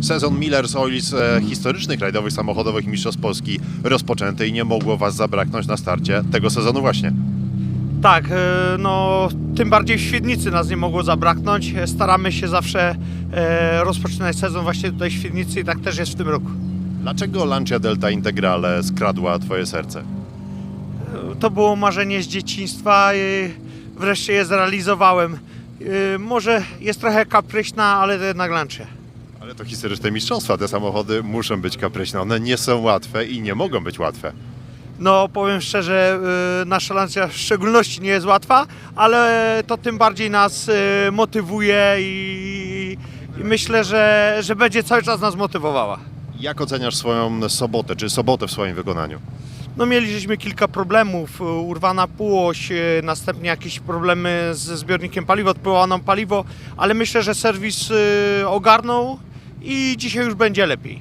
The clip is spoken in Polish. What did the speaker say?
Sezon Miller's Oils e, historycznych rajdowych samochodowych mistrzostw Polski rozpoczęty i nie mogło Was zabraknąć na starcie tego sezonu właśnie. Tak, e, no tym bardziej w Świdnicy nas nie mogło zabraknąć. E, Staramy się zawsze rozpoczynać sezon właśnie tutaj w Świdnicy i tak też jest w tym roku. Dlaczego Lancia Delta Integrale skradła Twoje serce? To było marzenie z dzieciństwa i wreszcie je zrealizowałem. Może jest trochę kapryśna, ale to jednak Lancia. Ale to historyczne mistrzostwa, te samochody muszą być kapryśne, one nie są łatwe i nie mogą być łatwe. No powiem szczerze, y, nasza Lancia w szczególności nie jest łatwa, ale to tym bardziej nas y, motywuje i, i myślę, że, że będzie cały czas nas motywowała. Jak oceniasz swoją sobotę, czy sobotę w swoim wykonaniu? No mieliśmy kilka problemów, urwana półoś, y, następnie jakieś problemy ze zbiornikiem paliwa, odpływało nam paliwo, ale myślę, że serwis ogarnął i dzisiaj już będzie lepiej.